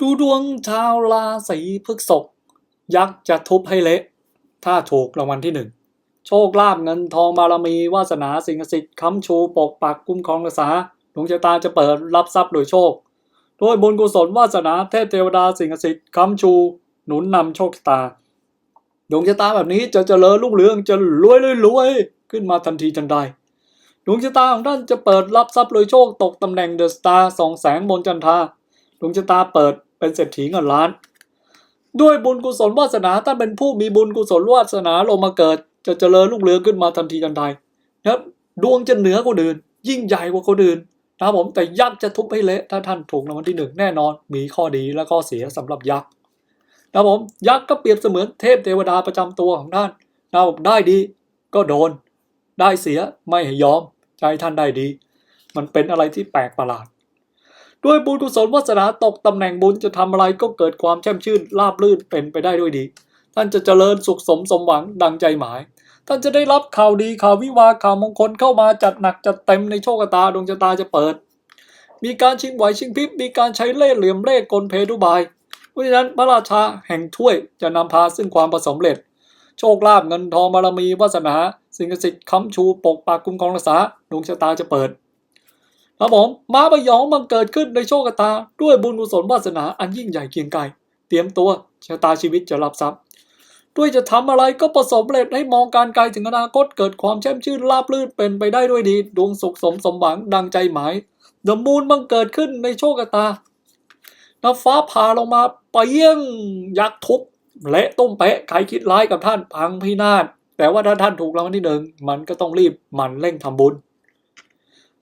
ดูดวงชาวราศีพฤษภยักษ์จะทุบให้เละ ถ้าถูกรางวัลที่หนึ่งโชคลาภเงินทองบารมี วาสนาสิ่งศักดิ์สิทธิ์ค้ำชูปกปักคุ้มครองรักษาดวงชะตาจะเปิดรับทรัพย์โดยโชค ด้วยบุญกุศลวาสนาเทพเทวดาสิ่งศักดิ์สิทธิ์ค้ำชู หนุนนำโชคชะตาดวงชะตาแบบนี้จะเจริญรุ่งเรืองจะรวยรวยขึ้นมาทันทีทันใดดวงชะตาของท่านจะเปิดรับทรัพย์โดยโชคตกตำแหน่งเดอะสตาร์สองแสงบนจันทาดวงชะตาเปิด เป็นเศรษฐีเงินล้าน ด้วยบุญกุศลวาสนาท่านเป็นผู้มีบุญกุศลวาสนาลงมาเกิด จะเจริญรุ่งเรืองขึ้นมาทันทีทันใดนะครับดวงจะเหนือกว่าคนอื่น ยิ่งใหญ่กว่าคนอื่นนะครับผมแต่ยักษ์จะทุบให้เละถ้าท่านถูกรางวัลที่หนึ่งแน่นอน มีข้อดีและข้อเสียสำหรับยักษ์นะครับผมยักษ์ก็เปรียบเสมือนเทพเทวดาประจำตัวของท่านนะครับผมได้ดีก็โดน ได้เสียไม่ยอมใจท่านได้ดี มันเป็นอะไรที่แปลกประหลาด ด้วยบุญกุศลวาสนาตกตำแหน่งบุญจะทำอะไรก็เกิดความแช่มชื่นราบรื่นเป็นไปได้ด้วยดี ท่านจะเจริญสุขสมสมหวังดังใจหมาย ท่านจะได้รับข่าวดีข่าววิวาข่าวมงคลเข้ามาจัดหนักจัดเต็มในโชคตาดวงชะตาจะเปิด มีการชิงไหวชิงพริบมีการใช้เล่ห์เหลี่ยมเล่ห์กลเพทุบายเพราะฉะนั้นพระราชาแห่งถ้วยจะนำพาซึ่งความประสบเร็จ โชคลาภเงินทองบารมีวาสนา สิ่งศักดิ์สิทธิ์ค้ำชูปกปักคุ้มครองรักษาดวงชะตาจะเปิด ครับผมม้าพยองมันเกิดขึ้นในโชคตา ด้วยบุญกุศลวาสนาอันยิ่งใหญ่เกียงไกรเตรียมตัวชะตาชีวิตจะรับทรัพย์ ด้วยจะทำอะไรก็ประสบเร็จให้มองการไกลถึงอนาคตเกิดความแช่มชื่นราบรื่นเป็นไปได้ด้วยดี ดวงสุขสมสมหวังดังใจหมายเดมูนบังเกิดขึ้นในโชคตาน้ำฟ้าผ่าลงมาเปรี้ยงยักษ์ทุบเละต้มเปะใครคิดร้ายกับท่านพังพินาศแต่ว่าถ้าท่านถูกรางวัลที่หนึ่งมันก็ต้องรีบมันเร่งทำบุญ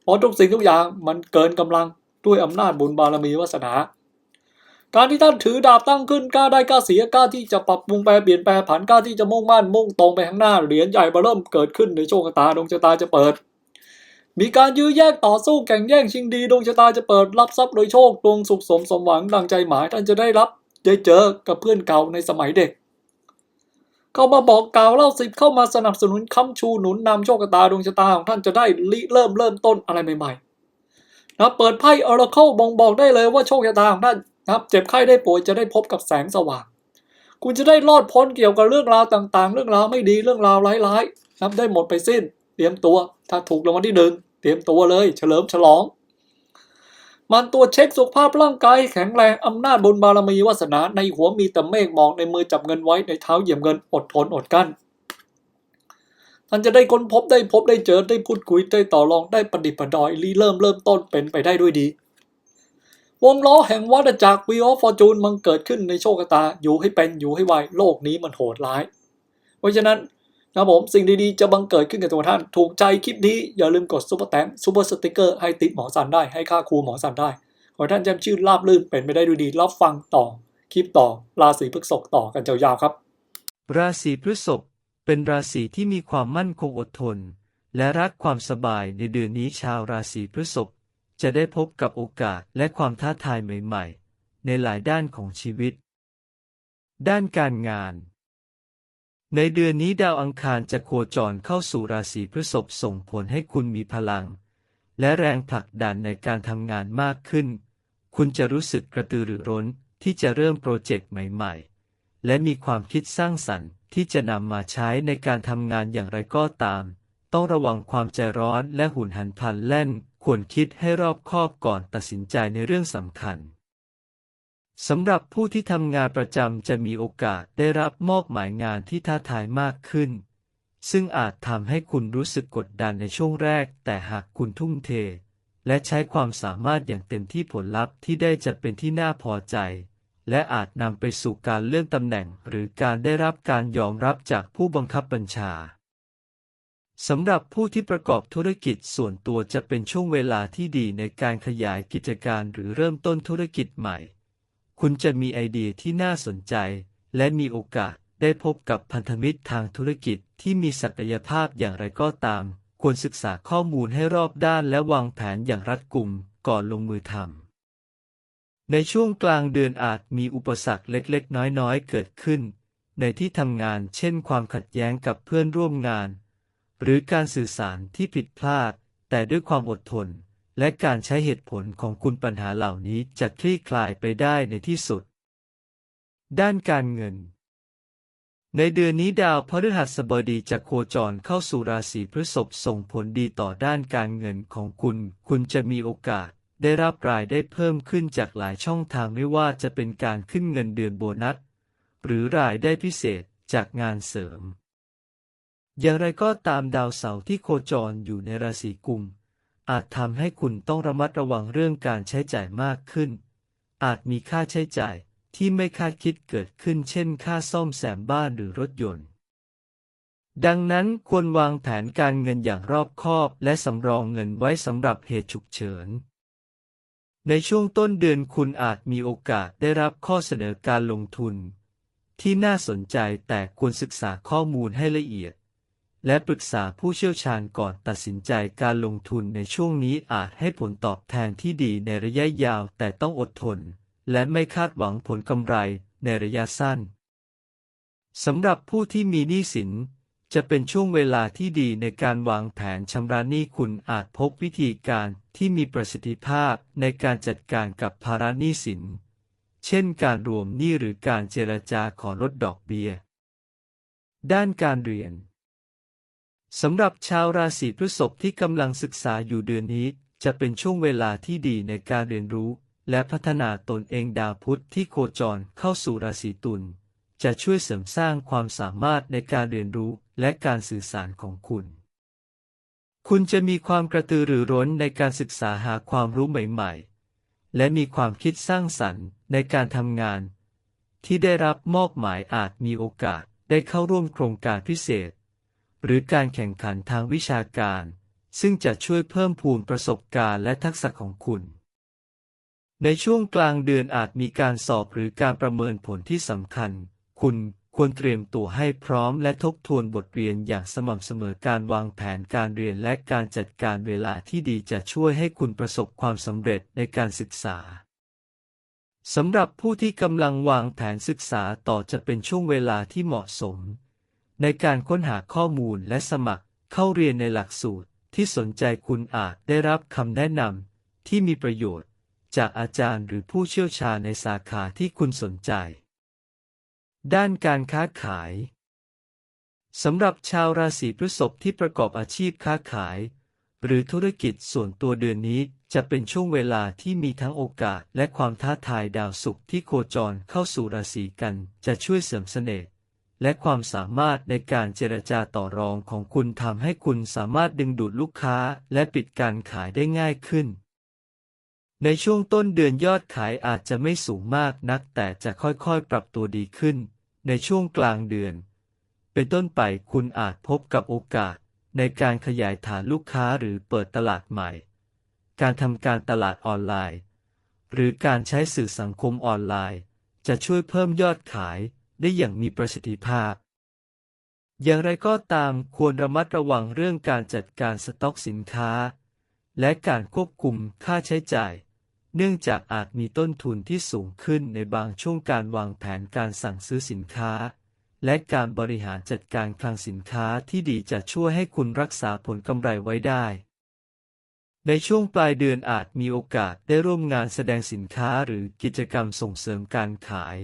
ราะทุกสิ่งทุกอย่างมันเกินกำลังด้วยอำนาจบุญบารมีวาสนาการที่ท่านถือดาบตั้งขึ้นกล้าได้กล้าเสียกล้าที่จะปรับปรุงแปรเปลี่ยนแปลผันกล้าที่จะมุ่งมั่นมุ่งตรงไปข้างหน้าเหรียญใหญ่มาเริ่มเกิดขึ้นในโชคชะตาดวงชะตาจะเปิด มีการยื้อแย่งต่อสู้แข่งแย่งชิงดีดวงชะตาจะเปิดรับทรัพย์โดยโชคดวงสุขสมสมหวังดังใจหมายท่านจะได้รับได้เจอกับเพื่อนเก่าในสมัยเด็ก เข้ามาบอกกล่าวเล่าสิบเข้ามาสนับสนุนค้ำชูหนุนนำโชคชะตาดวงชะตาของท่านจะได้ริเริ่มเริ่มต้นอะไรใหม่ๆนะเปิดไพ่ออร์เคิลบ่งบอกได้เลยว่าโชคชะตาของท่านนะครับเจ็บไข้ได้ป่วยจะได้พบกับแสงสว่าง คุณจะได้รอดพ้นเกี่ยวกับเรื่องราวต่างๆ เรื่องราวไม่ดีเรื่องราวร้ายๆนะครับได้หมดไปสิ้น เตรียมตัว ถ้าถูกรางวัลที่หนึ่งเตรียมตัวเลย เฉลิมฉลอง มันตัวเช็คสุขภาพร่างกายแข็งแรงอำนาจบุญบารมีวาสนาในหัวมีแต่เมฆหมอกในมือจับเงินไว้ในเท้าเหยียบเงินอดทนอดกั้นท่านจะได้ค้นพบได้พบได้เจอได้พูดคุยได้ต่อรองได้ประดิษฐ์ประดอยรีเริ่มเริ่มต้นเป็นไปได้ด้วยดี วงล้อแห่งวัฏจักรวีออฟฟอร์จูนมันเกิดขึ้นในโชคชะตาอยู่ให้เป็นอยู่ให้ไวโลกนี้มันโหดร้าย เพราะฉะนั้น นะครับผมสิ่งดีๆ จะบังเกิดขึ้นกับตัวท่าน ถูกใจคลิปนี้ อย่าลืมกดซุปเปอร์แตงซุปเปอร์สติกเกอร์ให้ติปหมอสันได้ให้ค่าครูหมอสันได้ ขอท่านจำชื่อราบลื่นเป็นไปได้ด้วยดีรับฟังต่อคลิปต่อราศีพฤษภต่อกันยาวๆครับ ราศีพฤษภเป็นราศีที่มีความมั่นคงอดทน และรักความสบายในเดือนนี้ชาวราศีพฤษภจะได้พบกับโอกาสและความท้าทายใหม่ ๆ ในหลายด้านของชีวิต ด้านการงาน ในเดือนนี้ดาวอังคารจะโคจรเข้าสู่ราศีพฤษภส่งผลให้คุณมีพลัง และแรงผลักดันในการทำงานมากขึ้น คุณจะรู้สึกกระตือรือร้นที่จะเริ่มโปรเจกต์ใหม่ๆ และมีความคิดสร้างสรรค์ที่จะนำมาใช้ในการทำงานอย่างไรก็ตาม ต้องระวังความใจร้อนและหุนหันพลันแล่น ควรคิดให้รอบคอบก่อนตัดสินใจในเรื่องสำคัญ สำหรับผู้ที่ทำงานประจำจะมีโอกาสได้รับมอบหมายงานที่ท้าทายมากขึ้น ซึ่งอาจทำให้คุณรู้สึกกดดันในช่วงแรก แต่หากคุณทุ่มเท และใช้ความสามารถอย่างเต็มที่ผลลัพธ์ที่ได้จะเป็นที่น่าพอใจ และอาจนำไปสู่การเลื่อนตำแหน่ง หรือการได้รับการยอมรับจากผู้บังคับบัญชาสำหรับผู้ที่ประกอบธุรกิจส่วนตัวจะเป็นช่วงเวลาที่ดีในการขยายกิจการหรือเริ่มต้นธุรกิจใหม่ คุณจะมีไอเดียที่น่าสนใจ และมีโอกาสได้พบกับพันธมิตรทางธุรกิจที่มีศักยภาพอย่างไรก็ตาม ควรศึกษาข้อมูลให้รอบด้านและวางแผนอย่างรัดกุมก่อนลงมือทำในช่วงกลางเดือนอาจมีอุปสรรคเล็กๆ น้อยๆ เกิดขึ้น ในที่ทำงานเช่นความขัดแย้งกับเพื่อนร่วมงาน หรือการสื่อสารที่ผิดพลาด แต่ด้วยความอดทน และการใช้เหตุผลของคุณปัญหาเหล่านี้จะคลี่คลายไปได้ในที่สุด ด้านการเงิน ในเดือนนี้ดาวพฤหัสบดีจะโคจรเข้าสู่ราศีพฤษภส่งผลดีต่อด้านการเงินของคุณ คุณจะมีโอกาสได้รับรายได้เพิ่มขึ้นจากหลายช่องทางไม่ว่าจะเป็นการขึ้นเงินเดือนโบนัส หรือรายได้พิเศษจากงานเสริม อย่างไรก็ตามดาวเสาร์ที่โคจรอยู่ในราศีกุม อาจทำให้คุณต้องระมัดระวังเรื่องการใช้จ่ายมากขึ้น อาจมีค่าใช้จ่ายที่ไม่คาดคิดเกิดขึ้นเช่น ค่าซ่อมแซมบ้านหรือรถยนต์ ดังนั้นควรวางแผนการเงินอย่างรอบคอบและสำรองเงินไว้สำหรับเหตุฉุกเฉิน ในช่วงต้นเดือนคุณอาจมีโอกาสได้รับข้อเสนอการลงทุน ที่น่าสนใจแต่ควรศึกษาข้อมูลให้ละเอียด และปรึกษาผู้เชี่ยวชาญก่อนตัดสินใจการลงทุนในช่วงนี้อาจให้ผลตอบแทนที่ดีในระยะยาวแต่ต้องอดทน และไม่คาดหวังผลกำไรในระยะสั้นสำหรับผู้ที่มีหนี้สิน จะเป็นช่วงเวลาที่ดีในการวางแผนชำระหนี้คุณอาจพบวิธีการที่มีประสิทธิภาพในการจัดการกับภาระหนี้สิน เช่นการรวมหนี้หรือการเจรจาขอลดดอกเบี้ย ด้านการเรียน สำหรับชาวราศีพฤษภที่กำลังศึกษาอยู่เดือนนี้ จะเป็นช่วงเวลาที่ดีในการเรียนรู้ และพัฒนาตนเองดาวพุธที่โคจรเข้าสู่ราศีตุลจะช่วยเสริมสร้างความสามารถในการเรียนรู้และการสื่อสารของคุณ คุณจะมีความกระตือรือร้นในการศึกษาหาความรู้ใหม่ๆ และมีความคิดสร้างสรรค์ในการทำงาน ที่ได้รับมอบหมายอาจมีโอกาสได้เข้าร่วมโครงการพิเศษ หรือการแข่งขันทางวิชาการ ซึ่งจะช่วยเพิ่มพูนประสบการณ์และทักษะของคุณ ในช่วงกลางเดือนอาจมีการสอบหรือการประเมินผลที่สำคัญ คุณควรเตรียมตัวให้พร้อมและทบทวนบทเรียนอย่างสม่ำเสมอการวางแผนการเรียนและการจัดการเวลาที่ดีจะช่วยให้คุณประสบความสำเร็จในการศึกษาสำหรับผู้ที่กำลังวางแผนศึกษาต่อจะเป็นช่วงเวลาที่เหมาะสม ในการค้นหาข้อมูลและสมัครเข้าเรียนในหลักสูตรที่สนใจคุณอาจได้รับคำแนะนำที่มีประโยชน์ จากอาจารย์หรือผู้เชี่ยวชาญในสาขาที่คุณสนใจ ด้านการค้าขายสำหรับชาวราศีพฤษภที่ประกอบอาชีพค้าขาย หรือธุรกิจส่วนตัวเดือนนี้จะเป็นช่วงเวลาที่มีทั้งโอกาสและความท้าทายดาวศุกร์ที่โคจรเข้าสู่ราศีกันจะช่วยเสริมเสน่ห์ และความสามารถในการเจรจาต่อรองของคุณทำให้คุณสามารถดึงดูดลูกค้าและปิดการขายได้ง่ายขึ้น ในช่วงต้นเดือนยอดขายอาจจะไม่สูงมากนัก แต่จะค่อยๆ ปรับตัวดีขึ้น ในช่วงกลางเดือน เป็นต้นไปคุณอาจพบกับโอกาส ในการขยายฐานลูกค้าหรือเปิดตลาดใหม่ การทำการตลาดออนไลน์ หรือการใช้สื่อสังคมออนไลน์ จะช่วยเพิ่มยอดขาย ได้อย่างมีประสิทธิภาพ อย่างไรก็ตามควรระมัดระวังเรื่องการจัดการสต็อกสินค้า และการควบคุมค่าใช้จ่าย เนื่องจากอาจมีต้นทุนที่สูงขึ้นในบางช่วงการวางแผนการสั่งซื้อสินค้า และการบริหารจัดการคลังสินค้าที่ดีจะช่วยให้คุณรักษาผลกำไรไว้ได้ในช่วงปลายเดือนอาจมีโอกาสได้ร่วมงานแสดงสินค้าหรือกิจกรรมส่งเสริมการขาย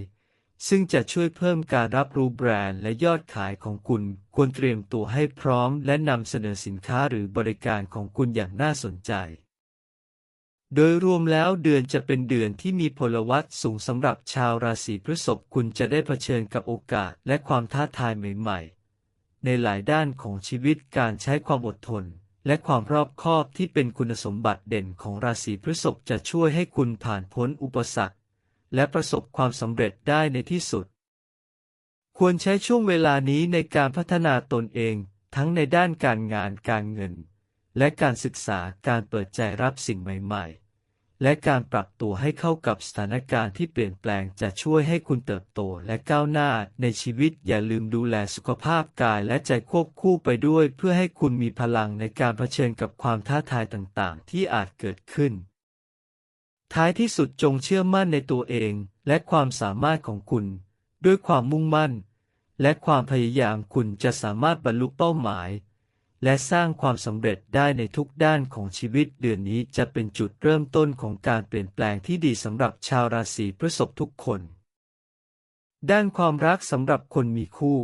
ซึ่งจะช่วยเพิ่มการรับรู้แบรนด์และยอดขายของคุณ ควรเตรียมตัวให้พร้อมและนำเสนอสินค้าหรือบริการของคุณอย่างน่าสนใจ โดยรวมแล้วเดือนจะเป็นเดือนที่มีพลวัตสูงสำหรับชาวราศีพฤษภคุณจะได้เผชิญกับโอกาสและความท้าทายใหม่ๆ ในหลายด้านของชีวิตการใช้ความอดทนและความรอบคอบที่เป็นคุณสมบัติเด่นของราศีพฤษภจะช่วยให้คุณผ่านพ้นอุปสรรค และประสบความสำเร็จได้ในที่สุด ควรใช้ช่วงเวลานี้ในการพัฒนาตนเองทั้งในด้านการงานการเงิน และการศึกษาการเปิดใจรับสิ่งใหม่ ๆ และการปรับตัวให้เข้ากับสถานการณ์ที่เปลี่ยนแปลงจะช่วยให้คุณเติบโตและก้าวหน้าในชีวิตอย่าลืมดูแลสุขภาพกายและใจควบคู่ไปด้วย เพื่อให้คุณมีพลังในการเผชิญกับความท้าทายต่างๆ ที่อาจเกิดขึ้น ท้ายที่สุดจงเชื่อมั่นในตัวเองและความสามารถของคุณ ด้วยความมุ่งมั่น และความพยายามคุณจะสามารถบรรลุเป้าหมาย และสร้างความสำเร็จได้ในทุกด้านของชีวิตเดือนนี้จะเป็นจุดเริ่มต้นของการเปลี่ยนแปลงที่ดีสำหรับชาวราศีพฤษภทุกคน ด้านความรักสำหรับคนมีคู่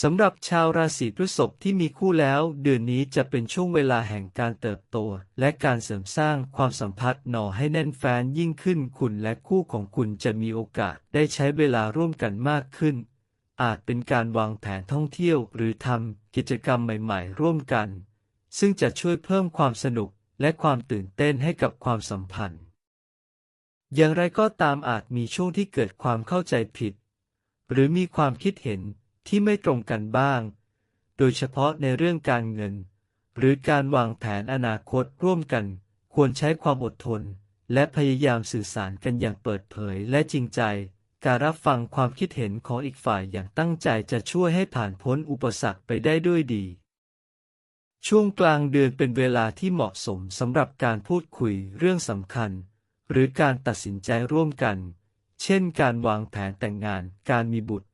สำหรับชาวราศีพฤษภที่มีคู่แล้ว เดือนนี้จะเป็นช่วงเวลาแห่งการเติบโต และการเสริมสร้างความสัมพันธ์หน่อให้แน่นแฟ้นยิ่งขึ้นคุณและคู่ของคุณจะมีโอกาสได้ใช้เวลาร่วมกันมากขึ้น อาจเป็นการวางแผนท่องเที่ยวหรือทำกิจกรรมใหม่ๆ ร่วมกัน ซึ่งจะช่วยเพิ่มความสนุกและความตื่นเต้นให้กับความสัมพันธ์ อย่างไรก็ตามอาจมีช่วงที่เกิดความเข้าใจผิด หรือมีความคิดเห็น ที่ไม่ตรงกันบ้าง โดยเฉพาะในเรื่องการเงิน หรือการวางแผนอนาคตร่วมกัน ควรใช้ความอดทน และพยายามสื่อสารกันอย่างเปิดเผยและจริงใจ การรับฟังความคิดเห็นของอีกฝ่ายอย่างตั้งใจจะช่วยให้ผ่านพ้นอุปสรรคไปได้ด้วยดี ช่วงกลางเดือนเป็นเวลาที่เหมาะสมสำหรับการพูดคุยเรื่องสำคัญ หรือการตัดสินใจร่วมกัน เช่น การวางแผนแต่งงาน การมีบุตร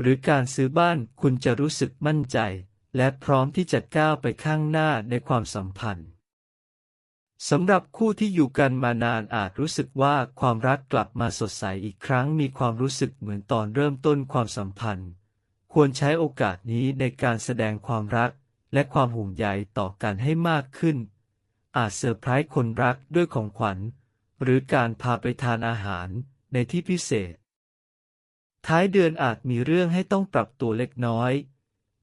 หรือการซื้อบ้านคุณจะรู้สึกมั่นใจ และพร้อมที่จะก้าวไปข้างหน้าในความสัมพันธ์สำหรับคู่ที่อยู่กันมานานอาจรู้สึกว่าความรักกลับมาสดใสอีกครั้งมีความรู้สึกเหมือนตอนเริ่มต้นความสัมพันธ์ ควรใช้โอกาสนี้ในการแสดงความรักและความห่วงใยต่อกันให้มากขึ้น อาจเซอร์ไพรส์คนรักด้วยของขวัญ หรือการพาไปทานอาหารในที่พิเศษ ท้ายเดือนอาจมีเรื่องให้ต้องปรับตัวเล็กน้อย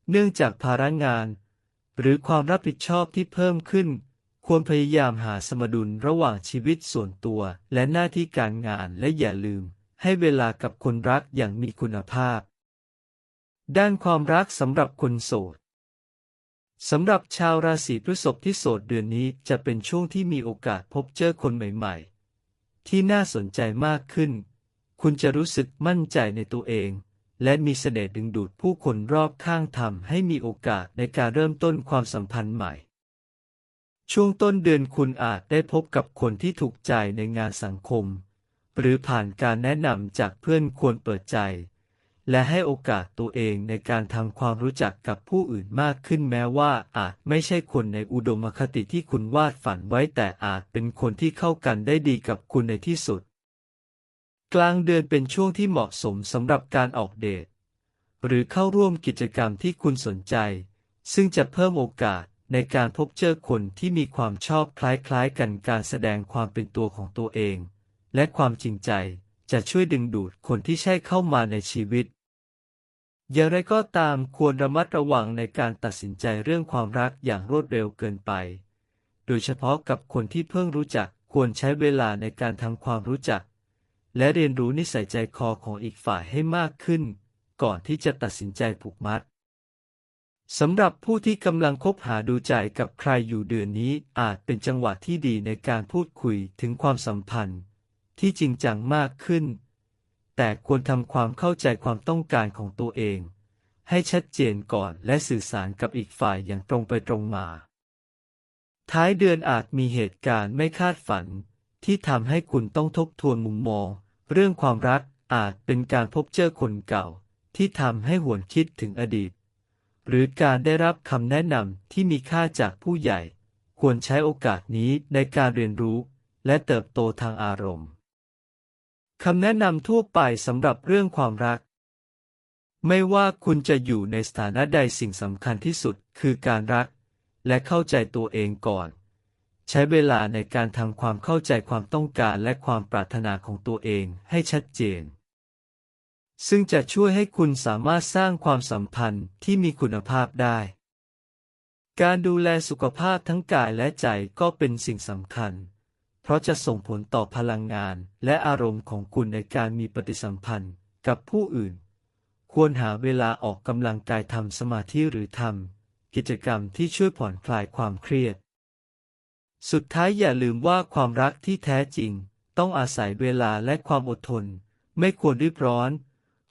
เนื่องจากภาระงาน หรือความรับผิดชอบที่เพิ่มขึ้น ควรพยายามหาสมดุลระหว่างชีวิตส่วนตัวและหน้าที่การงานและอย่าลืม ให้เวลากับคนรักอย่างมีคุณภาพ ด้านความรักสำหรับคนโสดสำหรับชาวราศีพฤษภที่โสดเดือนนี้จะเป็นช่วงที่มีโอกาสพบเจอคนใหม่ ๆ ที่น่าสนใจมากขึ้น คุณจะรู้สึกมั่นใจในตัวเอง และมีเสน่ห์ดึงดูดผู้คนรอบข้างทำให้มีโอกาสในการเริ่มต้นความสัมพันธ์ใหม่ ช่วงต้นเดือนคุณอาจได้พบกับคนที่ถูกใจในงานสังคม หรือผ่านการแนะนำจากเพื่อนควรเปิดใจ และให้โอกาสตัวเองในการทำความรู้จักกับผู้อื่นมากขึ้นแม้ว่าอาจไม่ใช่คนในอุดมคติที่คุณวาดฝันไว้แต่อาจเป็นคนที่เข้ากันได้ดีกับคุณในที่สุด กลางเดือนเป็นช่วงที่เหมาะสมสำหรับการออกเดท หรือเข้าร่วมกิจกรรมที่คุณสนใจ ซึ่งจะเพิ่มโอกาสในการพบเจอคนที่มีความชอบคล้ายๆกันการแสดงความเป็นตัวของตัวเอง และความจริงใจจะช่วยดึงดูดคนที่ใช่เข้ามาในชีวิต อย่างไรก็ตามควรระมัดระวังในการตัดสินใจเรื่องความรักอย่างรวดเร็วเกินไป โดยเฉพาะกับคนที่เพิ่งรู้จักควรใช้เวลาในการทำความรู้จัก และเรียนรู้นิสัยใจคอของอีกฝ่ายให้มากขึ้น ก่อนที่จะตัดสินใจผูกมัดสำหรับผู้ที่กำลังคบหาดูใจกับใครอยู่เดือนนี้อาจเป็นจังหวะที่ดีในการพูดคุยถึงความสัมพันธ์ ที่จริงจังมากขึ้น แต่ควรทำความเข้าใจความต้องการของตัวเอง ให้ชัดเจนก่อนและสื่อสารกับอีกฝ่ายอย่างตรงไปตรงมา ท้ายเดือนอาจมีเหตุการณ์ไม่คาดฝัน ที่ทำให้คุณต้องทบทวนมุมมอง เรื่องความรักอาจเป็นการพบเจอคนเก่าที่ทำให้หวนคิดถึงอดีต หรือการได้รับคำแนะนำที่มีค่าจากผู้ใหญ่ ควรใช้โอกาสนี้ในการเรียนรู้และเติบโตทางอารมณ์คำแนะนำทั่วไปสำหรับเรื่องความรัก ไม่ว่าคุณจะอยู่ในสถานะใดสิ่งสำคัญที่สุดคือการรัก และเข้าใจตัวเองก่อน ใช้เวลาในการทำความเข้าใจความต้องการและความปรารถนาของตัวเองให้ชัดเจน ซึ่งจะช่วยให้คุณสามารถสร้างความสัมพันธ์ที่มีคุณภาพได้ การดูแลสุขภาพทั้งกายและใจก็เป็นสิ่งสำคัญ เพราะจะส่งผลต่อพลังงานและอารมณ์ของคุณในการมีปฏิสัมพันธ์กับผู้อื่น ควรหาเวลาออกกำลังกายทำสมาธิหรือทำกิจกรรมที่ช่วยผ่อนคลายความเครียด สุดท้ายอย่าลืมว่าความรักที่แท้จริง ต้องอาศัยเวลาและความอดทน ไม่ควรรีบร้อน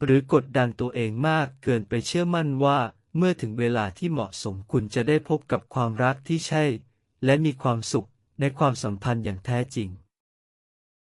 หรือกดดันตัวเองมากเกินไปเชื่อมั่นว่า เมื่อถึงเวลาที่เหมาะสมคุณจะได้พบกับความรักที่ใช่ และมีความสุขในความสัมพันธ์อย่างแท้จริง